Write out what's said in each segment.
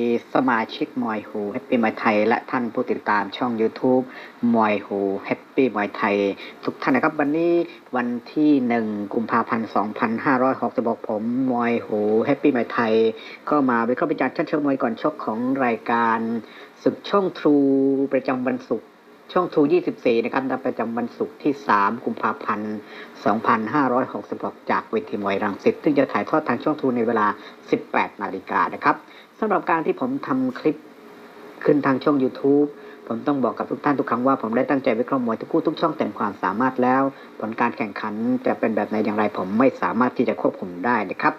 ีสมาชิกมวยหูแฮปปี้มวยไทย และท่านผู้ติดตามช่อง YouTube มวยหูแฮปปี้มวยไทย ทุกท่านนะครับวันนี้วันที่หนึ่งกุมภาพันธ์ 2566 ผมมวยหูแฮปปี้มวยไทย ก็มาวิเคราะห์วิจารณ์ชั้นเชิงมวยก่อนชกของรายการศึกช่องทรูประจำวันศุกร์ช่องทรู24 นะครับนับประจำวันศุกร์ที่ 3 กุมภาพันธ์ 2566 จากเวทีมวยรังสิตซึ่งจะถ่ายทอดทางช่องทรูในเวลา 18 นาฬิกานะครับ สำหรับการที่ผมทำคลิปขึ้นทางช่อง YouTube ผมต้องบอกกับทุกท่านทุกครั้งว่าผมได้ตั้งใจวิเคราะห์มวยทุกคู่ทุกช่องเต็มความสามารถแล้ว ผลการแข่งขันจะเป็นแบบไหนอย่างไรผมไม่สามารถที่จะควบคุมได้นะครับ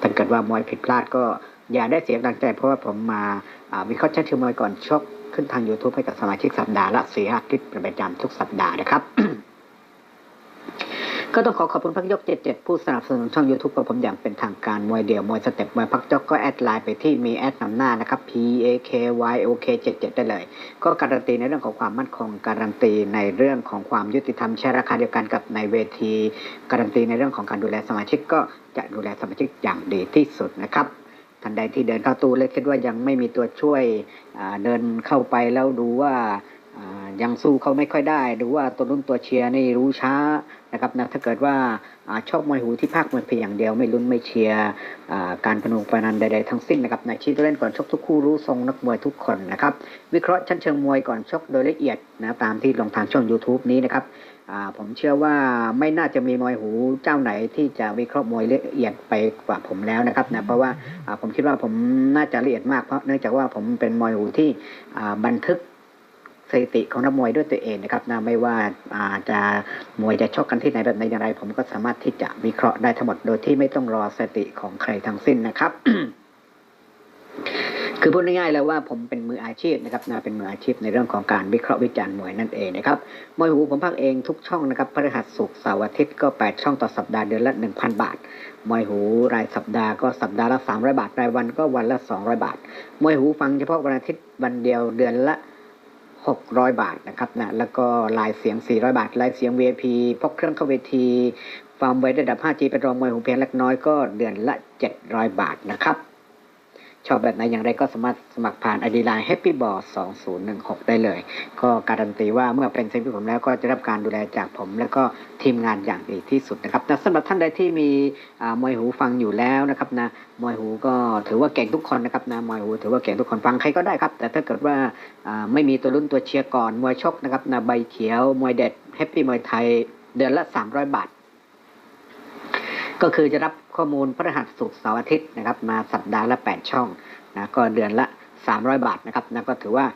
ถ้าเกิดว่ามวยผิดพลาดก็อย่าได้เสียกำลังใจเพราะว่าผมมาวิเคราะห์ชั้นเชิงมวยก่อนชกขึ้นทาง YouTube ให้กับสมาชิกสัปดาห์ละสี่ห้าคลิปเป็นประจำทุกสัปดาห์นะครับ ก็ต้องขอขอบคุณพักยก77ผู้สนับสนุนช่อง YouTube ของผมอย่างเป็นทางการมวยเดี่ยวมวยสเต็ปมวยพักยกก็แอดไลน์ไปที่มีแอดนำหน้านะครับ P A K Y O K 77ได้เลย ก็การันตีในเรื่องของความมั่นคง การันตีในเรื่องของความยุติธรรมใช้ราคาเดียวกันกับในเวที การันตีในเรื่องของการดูแลสมาชิกก็จะดูแลสมาชิกอย่างดีที่สุดนะครับท่านใดที่เดินเข้าตู้เลยคิดว่ายังไม่มีตัวช่วยเดินเข้าไปแล้วดูว่า ยังสู้เขาไม่ค่อยได้หรือว่าตัวรุ่นตัวเชียร์นี่รู้ช้านะครับนะถ้าเกิดว่าอชอบมวยหูที่ภาคมวยเพียงอย่างเดียวไม่ลุ้นไม่เชียร์การพนุงพนันใดๆทั้งสิ้นนะครับในชี้ตัวเล่นก่อนชกทุกคู่รู้ทรงนักมวยทุกคนนะครับวิเคราะห์ชั้นเชิงมวยก่อนชกโดยละเอียดนะตามที่ลงทางช่อง YouTube นี้นะครับผมเชื่อว่าไม่น่าจะมีมวยหูเจ้าไหนที่จะวิเคราะห์มวยละเอียดไปกว่าผมแล้วนะครับนะเพราะว่าผมคิดว่าผมน่าจะละเอียดมากเพราะเนื่องจากว่าผมเป็นมวยหูที่บันทึก สถิติของนักมวยด้วยตัวเองนะครับนะไม่ว่าอาจะมวยจะชกกันที่ไหนแบบไหนอย่างไร ผมก็สามารถที่จะวิเคราะห์ได้ทั้งหมดโดยที่ไม่ต้องรอสถิติของใครทั้งสิ้นนะครับคือพูดง่ายๆแล้วว่าผมเป็นมืออาชีพนะครับนะเป็นมืออาชีพในเรื่องของการวิเคราะห์วิจารณ์มวยนั่นเองนะครับมวยหูผมพักเองทุกช่องนะครับพฤหัสศุกร์เสาร์อาทิตย์ก็ 8 ช่องต่อสัปดาห์เดือนละ 1,000 บาท มวยหูรายสัปดาห์ก็สัปดาห์ละ 300 บาท รายวันก็วันละ 200 บาท มวยหูฟังเฉพาะวันอาทิตย์วันเดียวเดือนละ 600 บาทนะครับนะแล้วก็ลายเสียง 400 บาท ลายเสียง VIP พกเครื่องเข้าเวทีฟาร์มไว้ระดับ 5G เป็นรองมวยหูเพียงเล็กน้อยก็เดือนละ 700 บาทนะครับ ชอบแบบไหนอย่างไรก็สามารถสมัครผ่าน ID Line Happy Ball 2016 ได้เลย ก็การันตีว่าเมื่อเป็นเซนพี่ผมแล้วก็จะรับการดูแลจากผม แล้วก็ทีมงานอย่างดีที่สุดนะครับแต่สำหรับท่านใดที่มีอ่ามวยหูฟังอยู่แล้วนะครับนะมวยหูก็ถือว่าเก่งทุกคนนะครับนะมวยหูถือว่าเก่งทุกคนฟังใครก็ได้ครับ แต่ถ้าเกิดว่าอ่าไม่มีตัวรุ่นตัวเชียร์ก่อนมวยชกนะครับนะใบเขียวมวยเด็ดแฮปปี้มวยไทยเดือนละ 300 บาท ก็คือจะรับข้อมูลพระหัสสุกเสาร์อาทิตย์นะครับมาสัปดาห์ละ 8 ช่องนะก็เดือนละ 300 บาทนะครับนะก็ถือว่า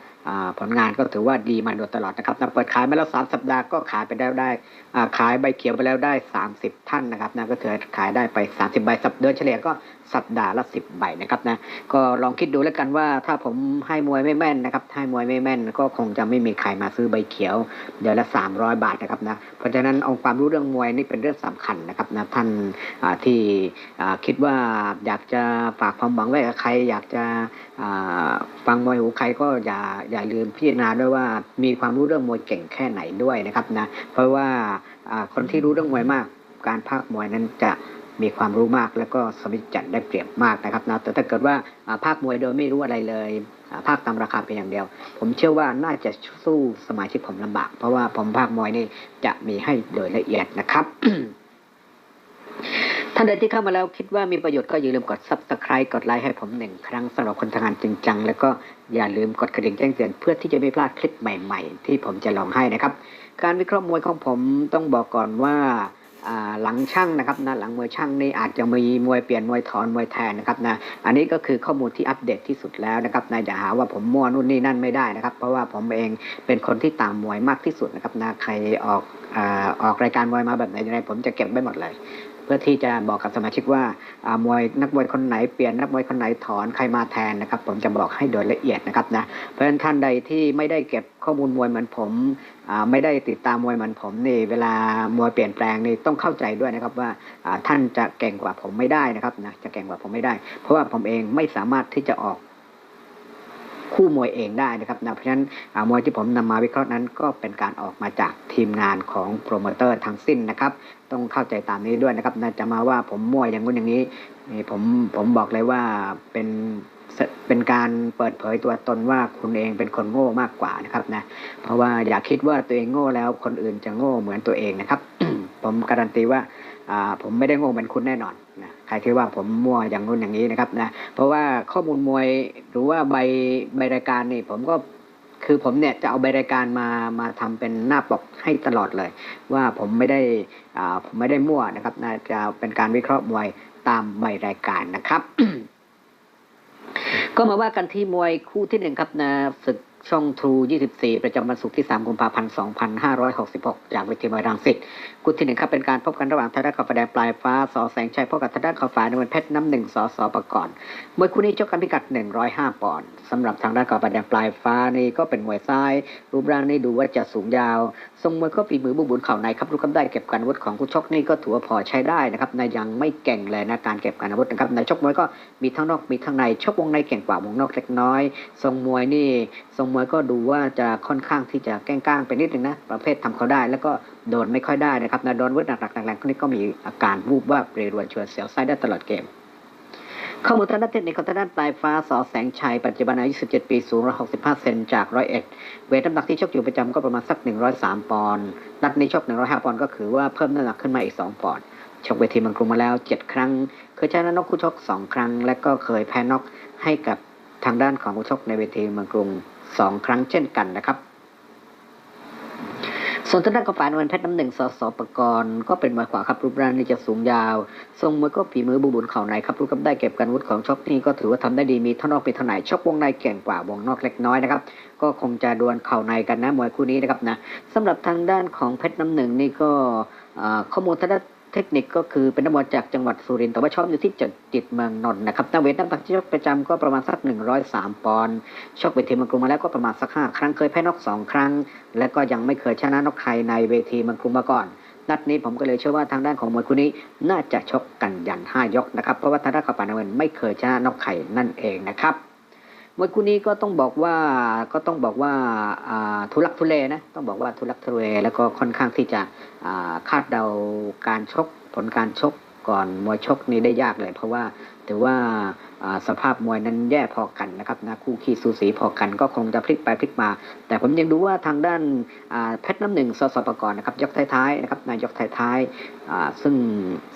ผลงานก็ถือว่าดีมาโดยตลอดนะครับนะเปิดขายมาแล้ว3สัปดาห์ก็ขายไปแล้วได้ขายใบเขียวไปแล้วได้ 30 ท่านนะครับนะก็ถือขายได้ไป 30 ใบสัปดาห์เฉลี่ยก็สัปดาห์ละ10ใบนะครับนะก็ลองคิดดูแล้วกันว่าถ้าผมให้มวยไม่แม่นนะครับให้มวยไม่แม่น ก็คงจะไม่มีใครมาซื้อใบเขียว เดือนละ300บาทนะครับนะเพราะฉะนั้นเอาความรู้เรื่องมวยนี่เป็นเรื่องสำคัญนะครับนะท่านที่คิดว่าอยากจะฝากความหวังไว้กับใคร อยากจะฟังมวยหูใครก็อย่าอย่าลืมพิจารณาด้วยว่ามีความรู้เรื่องมวยเก่งแค่ไหนด้วยนะครับนะเพราะว่าคนที่รู้เรื่องมวยมากการพากมวยนั้นจะ มีความรู้มากแล้วก็สมิจัดได้เปรียบมากนะครับนะแต่ถ้าเกิดว่าอ่าภาคมวยโดยไม่รู้อะไรเลยภาคตามราคาเพียงอย่างเดียว ผมเชื่อว่าน่าจะสู้สมาชิกผมลำบาก เพราะว่าผมภาคมวยนี่จะมีให้โดยละเอียดนะครับท่านใดที่เข้ามาแล้วคิดว่ามีประโยชน์ก็อย่าลืมกด subscribe กดไลค์ให้ผมหนึ่งครั้งสำหรับคนทำงานจริงจัง แล้วก็อย่าลืมกดกระดิ่งแจ้งเตือนเพื่อที่จะไม่พลาดคลิปใหม่ ๆ ที่ผมจะลองให้นะครับ การวิเคราะห์มวยของผมต้องบอกก่อนว่า หลังช่างนะครับนะหลังมวยช่างนี่อาจจะมีมวยเปลี่ยนมวยถอนมวยแทนนะครับนะอันนี้ก็คือข้อมูลที่อัปเดตที่สุดแล้วนะครับนายอย่าหาว่าผมมั่วนู่นนี่นั่นไม่ได้นะครับ เพราะว่าผมเองเป็นคนที่ตามมวยมากที่สุดนะครับนะใครออกอาออกรายการมวยมาแบบไหนยังไงผมจะเก็บไว้หมดเลย เพื่อที่จะบอกกับสมาชิกว่ามวยนักมวยคนไหนเปลี่ยนนักมวยคนไหนถอนใครมาแทนนะครับ ผมจะบอกให้โดยละเอียดนะครับนะเพราะฉะนั้นท่านใดที่ไม่ได้เก็บข้อมูลมวยเหมือนผมไม่ได้ติดตามมวยเหมือนผมนี่เวลามวยเปลี่ยนแปลงนี่ต้องเข้าใจด้วยนะครับว่าท่านจะเก่งกว่าผมไม่ได้นะครับนะจะเก่งกว่าผมไม่ได้ เพราะว่าผมเองไม่สามารถที่จะออก คู่มวยเองได้นะครับนะเพราะฉะนั้นมวยที่ผมนำมาวิเคราะห์นั้น ก็เป็นการออกมาจากทีมงานของโปรโมเตอร์ทั้งสิ้นนะครับต้องเข้าใจตามนี้ด้วยนะครับน่าจะมาว่าผมมั่วอย่างนู้นอย่างนี้นี่ผมผมบอกเลยว่าเป็นเป็นการเปิดเผยตัวตนว่าคุณเองเป็นคนโง่มากกว่านะครับนะเพราะว่าอย่าคิดว่าตัวเองโง่แล้วคนอื่นจะโง่เหมือนตัวเองนะครับ ผมการันตีว่า ผมไม่ได้โง่เหมือนคุณแน่นอนนะใครที่ว่าผมมั่วอย่างนู้นอย่างนี้นะครับนะเพราะว่าข้อมูลมวยหรือว่าใบใบรายการนี่ผมก็คือผมเนี่ยจะเอาใบรายการมามาทำเป็นหน้าปกให้ตลอดเลย ว่าผมไม่ได้อ่าผมไม่ได้มั่วนะครับนะจะเป็นการวิเคราะห์มวยตามใบรายการนะครับ ก็มาว่ากันที่มวยคู่ที่หนึ่งครับนะศึก ช่องทรู 24 ประจำวันศุกร์ที่ 3 กุมภาพันธ์ 2566 จากเวทีมวยรังสิตคู่ที่หนึ่งครับเป็นการพบกันระหว่างทางด้านขาวแดงปลายฟ้าสอแสงชัยพบกับทางด้านขาวฟ้าในวันเพชรน้ำหนึ่งสอสอประกอบมวยคู่นี้ชกกันพิกัด 105 ปอนด์สำหรับทางด้านขาวแดงปลายฟ้านี่ก็เป็นมวยซ้าย รูปร่างนี่ดูว่าจะสูงยาว ทรงมวยก็ฝีมือบุบุญเข่าในครับรู้กำได้เก็บการอาวุธของผู้ชกนี่ก็ถือว่าพอใช้ได้นะครับในยังไม่เก่งเลยนะการเก็บการอาวุธนะครับในชกมวยก็มีทั้งนอกมีทั้งในชกวงในเก่งกว่าวงนอกเล็กน้อย ทรงมวยนี่ทรงมวยก็ดูว่าจะค่อนข้างที่จะแกล้งก้างไปนิดนึงนะ ประเภททำเขาได้ แล้วก็โดนไม่ค่อยได้นะครับนะโดนอาวุธหนักๆแรงๆคนนี้ก็มีอาการวูบวาบเรรวนชวนเสียวไส้ได้ตลอดเกม ข้อมูลทางด้านเทคนิคของทางด้านปลายฟ้าสอแสงชัย ปัจจุบันอายุ 17 ปีสูง 165 เซนจากร้อยเอ็ดเวทน้ำหนักที่ชกอยู่ประจำก็ประมาณสัก 103 ปอนด์นัดนี้ชก 105 ปอนด์ก็คือว่าเพิ่มน้ำหนักขึ้นมาอีก 2 ปอนด์ชกเวทีเมังกรุงมาแล้ว 7 ครั้ง เคยชนะนกคู่ชก 2 ครั้ง และก็เคยแพ้นกให้กับทางด้านของคู่ชกในเวทีเมืองกรุง 2ครั้งเช่นกันนะครับ ส่วนทางด้านของฝ่ายนวลเพชรน้ำหนึ่งสสปกรณ์ก็เป็นมวยขวาครับรูปร่างนี่จะสูงยาว ทรงมวยก็ฝีมือบุบุญเข่าในครับรู้กับได้เก็บการวุธของชกนี่ก็ถือว่าทำได้ดีมีท่านอกเป็นท่าไหนชกวงในเก่งกว่าวงนอกเล็กน้อยนะครับก็คงจะดวลเข่าในกันนะมวยคู่นี้นะครับนะสำหรับทางด้านของเพชรน้ำหนึ่งนี่ก็ข้อมูลทางด้าน เทคนิคก็คือเป็นนักมวยจากจังหวัดสุรินทร์แต่ว่าชอบอยู่ที่จัดจิตเมืองนนท์นะครับนักเวทน้ำหนักที่ชกประจำก็ประมาณสัก 103 ปอนด์ชกเวทีเมืองกรุงมาแล้วก็ประมาณสัก 5 ครั้งเคยแพ้นอก2 ครั้ง และก็ยังไม่เคยชนะนกใครในเวทีเมืองกรุงมาก่อนนัดนี้ผมก็เลยเชื่อว่าทางด้านของมวยคู่นี้น่าจะชกกันยัน5ยกนะครับเพราะว่าทางด้านขาวปานเงินไม่เคยชนะนกไข่นั่นเองนะครับ มวยคู่นี้ก็ต้องบอกว่าก็ต้องบอกว่าทุลักทุเลนะต้องบอกว่าทุลักทุเลแล้วก็ค่อนข้างที่จะคาดเดาการชกผลการชกก่อนมวยชกนี้ได้ยากเลย เพราะว่าถือว่า สภาพมวยนั้นแย่พอกันนะครับนะคู่ขี้สูสีพอกันก็คงจะพลิกไปพลิกมา แต่ผมยังดูว่าทางด้านเพชรน้ำหนึ่งสสปกรณ์นะครับยกท้ายๆนะครับนายกท้ายๆซึ่ง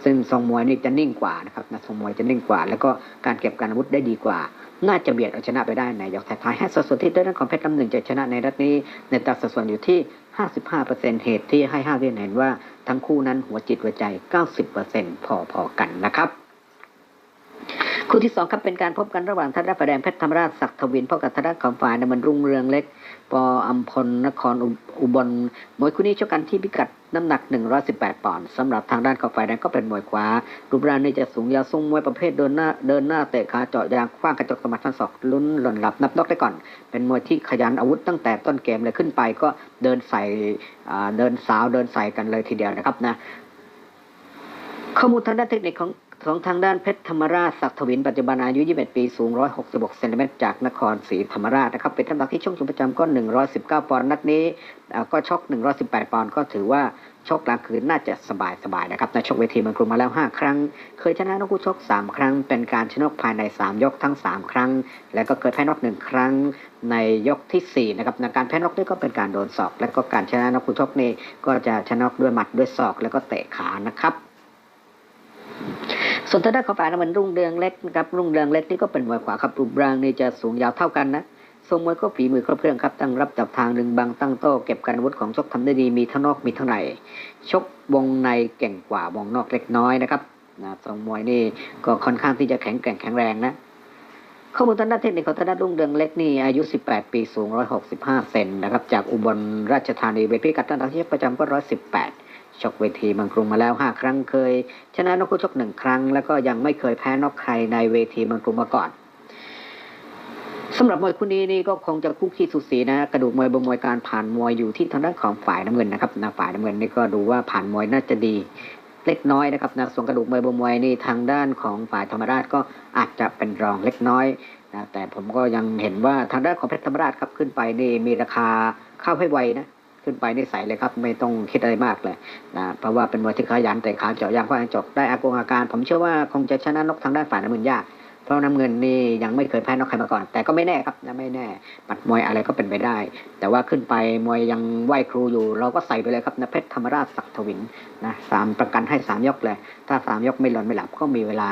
ซึ่งทรงมวยนี่จะนิ่งกว่านะครับนะทรงมวยจะนิ่งกว่า แล้วก็การเก็บการอาวุธได้ดีกว่า น่าจะเบียดเอาชนะไปได้ในยกท้ายๆให้สัดส่วนที่ด้านของเพชรน้ำหนึ่งจะชนะในรัฐนี้ในตัดสัดส่วนอยู่ที่ 55%เหตุที่ให้5เรียนเห็นว่าทั้งคู่นั้นหัวจิตหัวใจ 90%พอๆกันนะครับ คู่ที่สองครับเป็นการพบกันระหว่างธนดาฝ่ายแดงเพชรธรรมราชศักดิ์ทวินพบกับธนดาของฝ่ายนมันรุ่งเรืองเล็ก ปออัมพลนครอุบลมวยคู่นี้ชกกันที่พิกัดน้ำหนัก 118 ปอนด์สำหรับทางด้านของฝ่ายแดงก็เป็นมวยขวา รูปร่างนี่จะสูงยาวทรงมวยประเภทเดินหน้าเดินหน้าเตะขาเจาะยางคว้างกระจกสมัดทั้งศอกลุ้นหล่นหลับนับนอกได้ก่อน เป็นมวยที่ขยันอาวุธตั้งแต่ต้นเกมเลยขึ้นไปก็เดินใส่เดินสาวเดินใส่กันเลยทีเดียวนะครับนะข้อมูลทางด้านเทคนิคของ ของทางด้านเพชรธรรมราชศักดิ์ทวินปัจจุบันอายุ 21 ปีสูง 166เซนติเมตรจากนครศรีธรรมราชนะครับเป็นน้ำหนักที่ชกอยู่ประจำก็ 119 ปอนด์นัดนี้อ่าก็ชก 118 ปอนด์ก็ถือว่าชกกลางคืนน่าจะสบายสบายๆนะครับในชกเวทีเมืองกรุงมาแล้ว 5 ครั้ง เคยชนะนกคู่ชก 3 ครั้ง เป็นการชนะภายใน 3 ยกทั้ง 3 ครั้ง และก็เคยแพ้นกหนึ่งครั้งในยกทีสี่ 4 นะครับในการแพ้นกนี่ก็เป็นการโดนศอก และก็การชนะนกคู่ชกนี่ก็จะชนะด้วยหมัดด้วยศอก แล้วก็เตะขานะครับ ส่วนทางด้านของฝ่ายน้ำมันรุ่งเรืองเล็กนะครับรุ่งเรืองเล็กนี่ก็เป็นมวยขวาครับรูปร่างนี่จะสูงยาวเท่ากันนะทรงมวยก็ฝีมือครบเครื่องครับตั้งรับจับทางหนึ่งบังตั้งโต้เก็บการวุธของชกทำได้ดีมีทั้งนอกมีทั้งในชกวงในเก่งกว่าวงนอกเล็กน้อยนะครับนะทรงมวยนี่ก็ค่อนข้างที่จะแข็งแกร่งแข็งแรงนะ ข้อมูลทางด้านเทคนิคของทางด้านรุ่งเรืองเล็กนี่อายุ 18 ปีสูง 165 เซนนะครับ จากอุบลราชธานีเวทพิกัดตั้งแต่ที่ประจำก็ 118 ชกเวทีเมืองกรุงมาแล้ว 5 ครั้งเคย ชนะนกคู่ชกหนึ่งครั้ง แล้วก็ยังไม่เคยแพ้นอกใครในเวทีเมืองกรุงมาก่อนสำหรับมวยคู่นี้นี่ก็คงจะคู่ขี้สุสีนะ กระดูกมวยบนมวยการผ่านมวยอยู่ที่ทางด้านของฝ่ายน้ำเงินนะครับนะฝ่ายน้ำเงินนี่ก็ดูว่าผ่านมวยน่าจะดี เล็กน้อยนะครับนะส่วนกระดูกมวยบมวยนี่ทางด้านของฝ่ายธรรมราชก็อาจจะเป็นรองเล็กน้อยนะแต่ผมก็ยังเห็นว่าทางด้านของเพชรธรรมราชครับขึ้นไปนี่มีราคาเข้าให้ไวนะขึ้นไปนี่ใส่เลยครับ ไม่ต้องคิดอะไรมากเลยนะเพราะว่าเป็นมวยที่ขยันแต่ขาเจาะยางคว้างจบได้อากงอาการ ผมเชื่อว่าคงจะชนะนกทางด้านฝ่ายน้ำเงินยาก เพราะน้ำเงินนี่ยังไม่เคยแพ้นอกใครมาก่อน แต่ก็ไม่แน่ครับนะไม่แน่ปัดมวยอะไรก็เป็นไปได้ แต่ว่าขึ้นไปมวยยังไหวครูอยู่ เราก็ใส่ไปเลยครับนะเพชรธรรมราชศักดิ์ทวินนะสามประกันให้สามยกเลย ถ้าสามยกไม่หล่นไม่หลับก็มีเวลา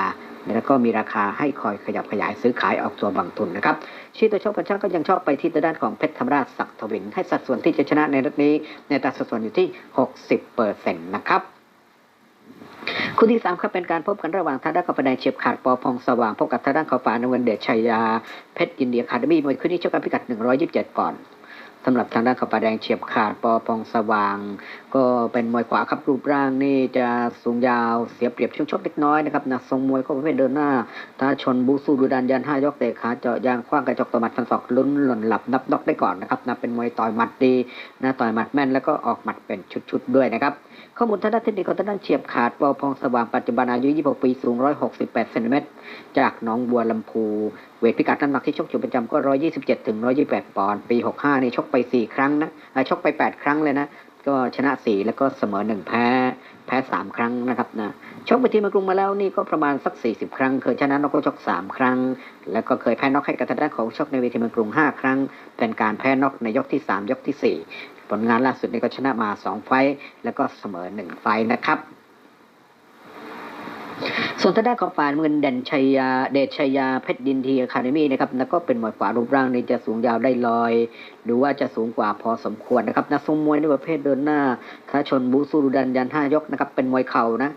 แล้วก็มีราคาให้คอยขยับขยายซื้อขายออกตัวบางทุนนะครับชีตัวโชคกันช่างก็ยังชอบไปที่ด้านของเพชรธรรมราชศักดิ์ทวิน ให้สัดส่วนที่จะชนะในนัดนี้ ในอัตราสัดส่วนอยู่ที่ 60เปอร์เซ็นต์นะครับ คู่ที่สามครับเป็นการพบกันระหว่างทางด้านขาวแดเฉียบขาดปอพองสว่างพบกับทางด้านขาวฟ้านวลเดชชัยยาเพชรยินเดียคาเดมี่มวยคู่นี้ชกกันพิกัด 127ปอนด์สำหรับทางด้านขาแดงเฉียบขาดปอพองสว่าง ก็เป็นมวยขวาครับรูปร่างนี่จะสูงยาวเสียเปรียบช่วงชกเล็กน้อยนะครับนะทรงมวยก็ประเภทเดินหน้าถ้าชนบูสู้ดูดันยันห้ายกเตะขาเจาะยางคว้างกระจกต่อหมัดฟันศอกลุ้นหล่นหลับนับนอกได้ก่อนนะครับนะเป็นมวยต่อยหมัดดีนะต่อยหมัดแม่นแล้วก็ออกหมัดเป็นชุดๆด้วยนะครับ ข้อมูลทางด้านเทคนิคของทางด้านเฉียบขาดปอพองสว่างปัจจุบันอายุ 26 ปีสูง 168เซนติเมตรจากหนองบัวลำพูเวทพิกัดน้ำหนักที่ชกอยู่ประจำก็ 127 ถึง 128 ปอนด์ปี 65นี่ชกไป 4 ครั้งนะชกไป 8 ครั้งเลยนะ ก็ชนะ 4 แล้วก็เสมอ 1 แพ้แพ้ 3 ครั้งนะครับนะชกไปที่มองกรุงมาแล้วนี่ก็ประมาณสัก 40 ครั้ง เคยชนะนอกก็ชก 3 ครั้ง แล้วก็เคยแพ้นอกให้กับทางด้านของชกในเวทีเมืองกรุง 5 ครั้ง เป็นการแพ้นอกในยกที่ 3 ยกทีสี่4 ผลงานล่าสุดนี้ก็ชนะมาสองไฟแล้วก็เสมอหนึ่งไฟนะครับ ส่วนทางด้านของฝ่ายเงินเด่นชัยยาเดชชัยยาเพชรดินทีอะคาเดมี่นะครับแล้วก็เป็นมวยขวารูปร่างนี่จะสูงยาวได้ลอย หรือว่าจะสูงกว่าพอสมควรนะครับนักทรงมวยในประเภทเดินหน้าท้าชนบูซูรุดันยันห้ายกนะครับเป็นมวยเข่านะ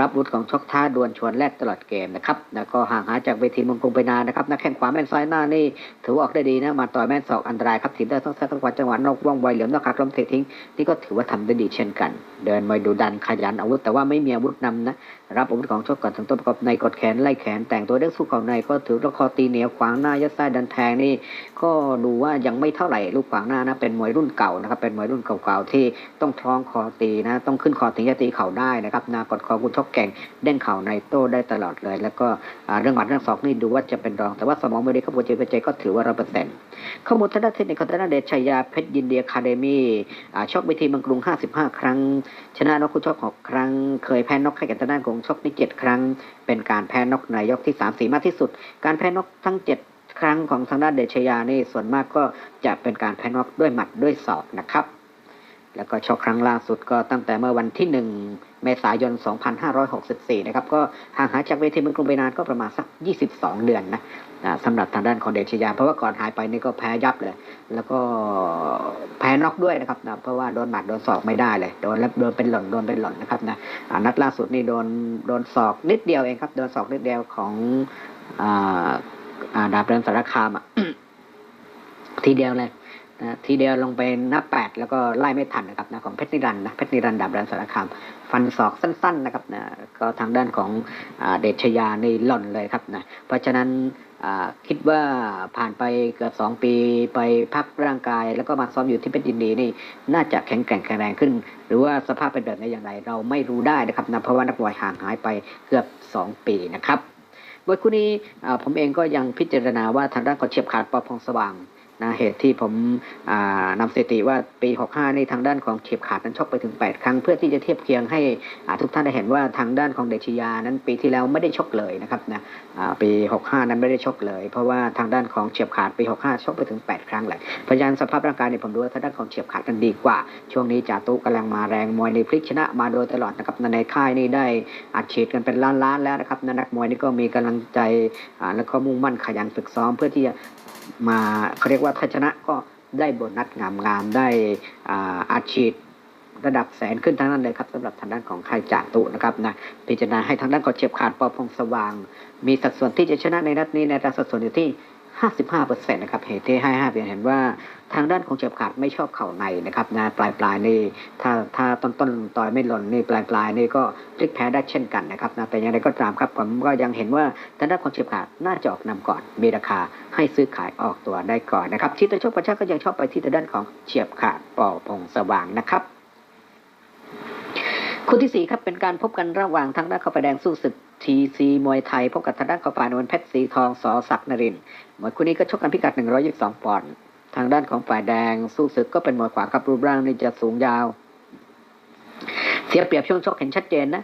รับรุดของชกท้าดวลชวนแรกตลอดเกมนะครับแล้วก็ห่างหายจากเวทีเมงกรุงไปนานนะครับนักแข้งขวาแม่นซ้ายหน้านี่ถือว่าออกได้ดีนะมาต่อยแม่นศอกอันตรายครับถีบได้ต้งใช้ทั้งวันจังหวะนอกว่องไวเหลี่ยมนอกขาลมเททิ้งนี่ก็ถือว่าทำได้ดีเช่นกัน เดินมวยดูดันขยันอาวุธแต่ว่าไม่มีอาวุธนำนะรับอาวุธของชกก่อนถึงต้นประกอบในกดแขนไล่แขน แต่งตัวได้สู้เข่าในก็ถือว่าคอตีเหนียวขวางหน้ายัดไส้ดันแทงนี่ก็ดูว่ายังไม่เท่าไหร่ลูกขวางหน้านะเป็นมวยรุ่นเก่านะครับเป็นมวยรุ่นเก่าๆที่ต้องคล้องคอตีนะต้องขึ้นคอถึงจะตีเข่าได้นะครับนากดคอคุณชกแก่งเด้งเข่าในโต้ได้ตลอดเลย แล้วก็เรื่องหมัดเรื่องศอกนี่ดูว่าจะเป็นรอง แต่ว่าสมองไม่ได้เข้าหัวใจหัวใจก็ถือว่าร้อยเปอร์เซ็นต์ข้อมูลทางด้านเทคนิคทางด้านเดชชัยยาเพชรยินเดียคาเดมี่ชกเวทีเมืองกรุง 55 ครั้ง ชนะนกคู่ชกหกครั้ง เคยแพ้นกให้กับทางด้านของชกนี่เจ็ดครั้ง เป็นการแพ้นกในยกที่สามสีมากที่สุด การแพ้นกทั้งเจ็ดครั้งของทางด้านเดชยานี่ส่วนมากก็จะเป็นการแพ้นกด้วยหมัดด้วยศอกนะครับ แล้วก็ชกครั้งล่าสุดก็ตั้งแต่เมื่อวันที่หนึ่งเมษายน 2564 นะครับ ก็ห่างหายจากเวทีเมืองกรุงไปนานก็ประมาณสัก 22 เดือนนะสำหรับทางด้านของเดชยา เพราะว่าก่อนหายไปนี่ก็แพ้ยับเลย แล้วก็แพ้น็อกด้วยนะครับนะเพราะว่าโดนหมัดโดนศอกไม่ได้เลย โดนแล้วโดนเป็นหล่นโดนเป็นหล่นนะครับนะนัดล่าสุดนี่โดนโดนศอกนิดเดียวเองครับ โดนศอกนิดเดียวของอ่าดาบเดินสารคามอะทีเดียวเลย นะทีเดียวลงไปนับแปดแล้วก็ไล่ไม่ทันนะครับนะของเพชรนิรันดร์นะเพชรนิรันดร์ดาบเดินสารคามฟันศอกสั้น ๆนะครับนะก็ทางด้านของอเดชยาในหล่นเลยครับนะเพราะฉะนั้นคิดว่าผ่านไปเกือบสองปีไปพักร่างกาย แล้วก็มาซ้อมอยู่ที่เพชรยินดีนี่น่าจะแข็งแกร่งแข็งแรงขึ้น หรือว่าสภาพเป็นแบบไหนอย่างไร เราไม่รู้ได้นะครับนะเพราะว่านักมวยห่างหายไปเกือบสองปีนะครับบทคู่นี้อ่ผมเองก็ยังพิจารณาว่าทางด้านของเฉียบขาดปอพองสว่าง นะเหตุที่ผมอ่านำสถิติว่าปี 65 นี่ทางด้านของเฉียบขาดนั้นชกไปถึง 8 ครั้ง เพื่อที่จะเทียบเคียงให้ทุกท่านได้เห็นว่าทางด้านของเดชยานั้นปีที่แล้วไม่ได้ชกเลยนะครับนะปี 65 นั้นไม่ได้ชกเลย เพราะว่าทางด้านของเฉียบขาดปี 65 ชกไปถึง 8 ครั้งเลยเพราะฉะนั้นสภาพร่างกายเนี่ยผมดูว่าทางด้านของเฉียบขาดกันดีกว่า ช่วงนี้จ่าตุกำลังมาแรงมวยในพลิกชนะมาโดยตลอดนะครับในค่ายนี่ได้อัดฉีดกันเป็นล้านๆแล้วนะครับนักมวยนี่ก็มีกำลังใจแล้วก็มุ่งมั่นขยันฝึกซ้อมเพื่อที่จะ มาเขาเรียกว่าถ้าชนะก็ได้โบนัสงามๆได้อาชีพระดับแสนขึ้นทั้งนั้นเลยครับสำหรับทางด้านของค่ายจาตุนะครับนะพิจารณาให้ทางด้านของเฉียบขาดปอพงสว่าง มีสัดส่วนที่จะชนะในนัดนี้ในอัตราสัดส่วนอยู่ที่ 55%นะครับเหตุที่ให้5เป็นเห็นว่าทางด้านของเฉียบขาดไม่ชอบเข่าในนะครับนะปลายปลายนี่ถ้าถ้าต้นต้นต่อยไม่หล่นนี่ปลายปลายนี่ก็พลิกแพ้ได้เช่นกันนะครับนะแต่อย่างไรก็ตามครับผมก็ยังเห็นว่าทางด้านของเฉียบขาดน่าจะออกนำก่อนมีราคาให้ซื้อขายออกตัวได้ก่อนนะครับที่ตะโชคประชาก็ยังชอบไปที่ทางด้านของเฉียบขาดปอพงสว่างนะครับ คู่ที่สี่ครับเป็นการพบกันระหว่างทางด้านข้าวไฟแดงสู้ศึกทีซีมวยไทย พบกับทางด้านข้าวฝ่ายนวลเพชรสีทองสอศักดิ์นรินทร์มวยคู่นี้ก็ชกกันพิกัด 122 ปอนด์ทางด้านของฝ่ายแดงสู้ศึกก็เป็นมวยขวาครับรูปร่างนี่จะสูงยาว เสียเปรียบช่วงชกเห็นชัดเจนนะ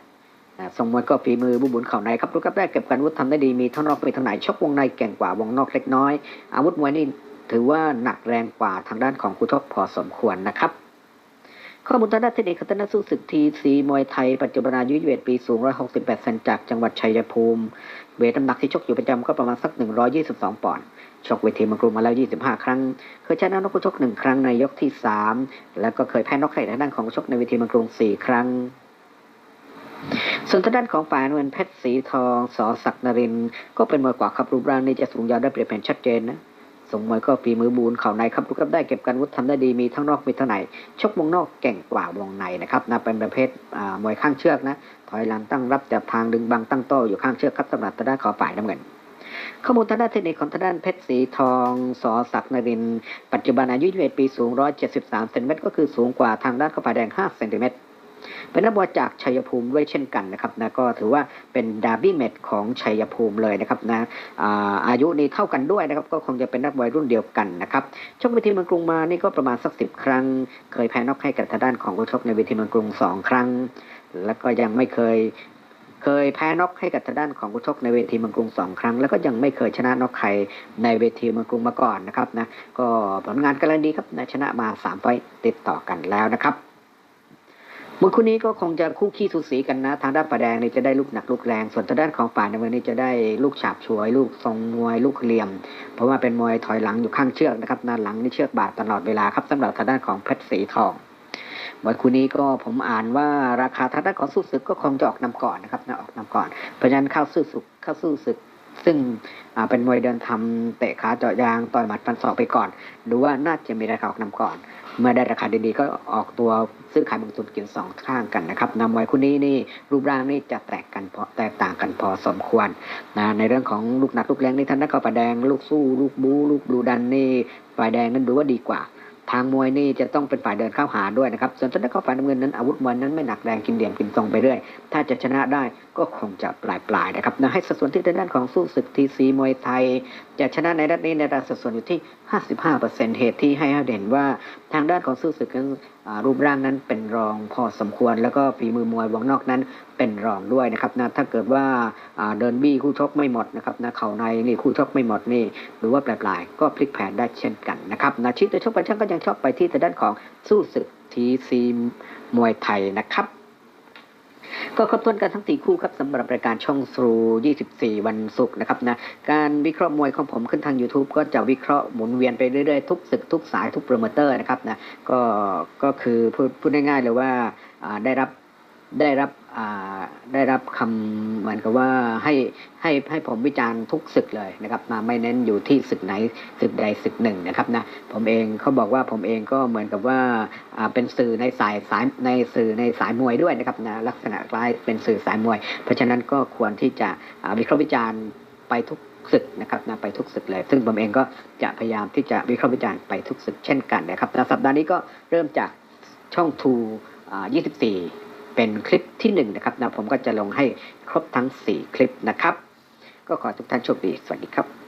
นะทรงมวยก็ฝีมือบุบุญเข่าในครับรู้ครับได้เก็บกันวุธทำได้ดีมีทั้งนอกมีทั้งในชกวงในเก่งกว่าวงนอกเล็กน้อย อาวุธมวยนี่ถือว่าหนักแรงกว่าทางด้านของคุทบพอสมควรนะครับ ข้อมูลทางด้านเทคนิคคัตนาสู้ศึกทีซีมวยไทย ปัจจุบันอายุ21ปีสูง 168เซนจากจังหวัดชัยภูมิ เวทน้ำหนักที่ชกอยู่ประจำก็ประมาณสัก 122 ปอนด์ ชกเวทีมังกรมาแล้ว 25 ครั้ง เคยชนะนกชกหนึ่งครั้งในยกที่ 3 แล้วก็เคยแพ้นกไข่ทางด้านของชกในเวทีมังกร4 ครั้งส่วนทางด้านของฝ่ายน้ำเงินเพชรสีทองสอศักดิ์นริน ก็เป็นมวยกว่าครับรูปร่างนี่จะสูงยาวได้เปรียบเห็นชัดเจนนะ สงมวยก็ฝีมือบูนเข่าในครับรูปครับได้เก็บกันวุฒิทำได้ดีมีทั้งนอกมีทั้งในชกวงนอกเก่งกว่าวงในนะครับนะเป็นประเภทอ่ามวยข้างเชือกนะถอยหลังตั้งรับจับทางดึงบังตั้งโต้อยู่ข้างเชือกครับสำหรับทางด้านขอฝ่ายน้ำเงินข้อมูลทางด้านเทคนิคของทางด้านเพชรสีทองสอศักดิ์นริน ปัจจุบันอายุ21ปีสูง 173 เซนติเมตรก็คือสูงกว่าทางด้านข้าฝ่ายแดง 5 เซนติเมตร เป็นนักบอลจากชัยภูมิด้วยเช่นกันนะครับนะก็ถือว่าเป็นดาร์บี้เมตของชัยภูมิเลยนะครับนะอาอายุนี้เท่ากันด้วยนะครับก็คงจะเป็นนักบอลรุ่นเดียวกันนะครับชกเวทีเมืองกรุงมานี่ก็ประมาณสักสิบครั้ง เคยแพ้นอกให้กับทางด้านของผู้ชกในเวทีเมืองกรุงสองครั้ง แล้วก็ยังไม่เคยเคยแพ้น็อกให้กับทางด้านของผู้ชกในเวทีเมืองกรุงสองครั้ง แล้วก็ยังไม่เคยชนะน็อกใครในเวทีเมืองกรุงมาก่อนนะครับนะก็ผลงานกำลังดีครับนะชนะมาสามไฟต์ติดต่อกันแล้วนะครับ มวยคู่นี้ก็คงจะคู่ขี้สูสีกันนะ ทางด้านป่าแดงนี่จะได้ลูกหนักลูกแรง ส่วนทางด้านของป่าในวันนี้จะได้ลูกฉาบฉวย ลูกทรงมวยลูกเหลี่ยม เพราะว่าเป็นมวยถอยหลังอยู่ข้างเชือกนะครับหน้าหลังนี่เชือกบาดตลอดเวลาครับสำหรับทางด้านของเพชรสีทองมวยคู่นี้ก็ผมอ่านว่าราคาทางด้านของสู้ศึกก็คงจะออกนำก่อนนะครับนะออกนำก่อนเพราะฉะนั้นเข้าสู้ศึกเข้าสู้ศึก ซึ่งเป็นมวยเดินทำเตะขาเจาะยางต่อยหมัดฟันศอกไปก่อน ดูว่าน่าจะมีราคาออกนำก่อน เมื่อได้ราคาดีๆก็ออกตัวซื้อขายลงทุนกินสองข้างกันนะครับนำมวยคู่นี้นี่รูปร่างนี่จะแตกกันพอแตกต่างกันพอสมควรนะในเรื่องของลูกหนักลูกแรงนี่ท่านนักกอล์ฟฝ่ายแดงลูกสู้ ลูกบู๊ลูกบลูดันนี่ฝ่ายแดงนั้นดูว่าดีกว่า ทางมวยนี่จะต้องเป็นฝ่ายเดินเข้าหาด้วยนะครับ ส่วนทางด้านของฝ่ายน้ำเงินนั้นอาวุธมวยนั้นไม่หนักแรงกินเหลี่ยมกินตรงไปเรื่อยถ้าจะชนะได้ก็คงจะปลายปลายๆนะครับนะให้สัดส่วนที่ด้านของสู้ศึกทีซีมวยไทย จะชนะในรัดนี้ในระดับสัดส่วนอยู่ที่ 55%เหตุที่ให้เด่นว่าทางด้านของสู้ศึกนั้น รูปร่างนั้นเป็นรองพอสมควร แล้วก็ฝีมือมวยวงนอกนั้นเป็นรองด้วยนะครับนะถ้าเกิดว่าเดินบี้คู่ชกไม่หมดนะครับนะเข่าในนี่คู่ชกไม่หมดนี่หรือว่าปลายๆก็พลิกแผนได้เช่นกันนะครับนะชิดตัวชกไปช่างก็ยังชอบไปที่ด้านของสู้ศึกทีซีมวยไทยนะครับ ก็ครบถ้วนกันทั้งสี่คู่ครับสำหรับรายการช่องสรู24 วันศุกร์นะครับนะการวิเคราะห์มวยของผมขึ้นทาง YouTube ก็จะวิเคราะห์หมุนเวียนไปเรื่อยๆ ทุกศึกทุกสายทุกโปรโมเตอร์นะครับนะก็ก็คือพูดพูดง่ายๆเลยว่าอ่าได้รับ ได้รับได้รับคำเหมือนกับว่าให้ให้ให้ผมวิจารณ์ทุกศึกเลยนะครับ มาไม่เน้นอยู่ที่ศึกไหนศึกใดศึกหนึ่งนะครับนะผมเองเขาบอกว่าผมเองก็เหมือนกับว่าเป็นสื่อในสายสายในสื่อในสายมวยด้วยนะครับนะลักษณะคล้ายเป็นสื่อสายมวย เพราะฉะนั้นก็ควรที่จะวิเคราะห์วิจารณ์ไปทุกศึกนะครับนะไปทุกศึกเลย ซึ่งผมเองก็จะพยายามที่จะวิเคราะห์วิจารณ์ไปทุกศึกเช่นกันนะครับแต่สัปดาห์นี้ก็เริ่มจากช่องทูอ่า24 เป็นคลิปที่1นะครับนะผมก็จะลงให้ครบทั้ง 4 คลิปนะครับ ก็ขอทุกท่านโชคดี สวัสดีครับ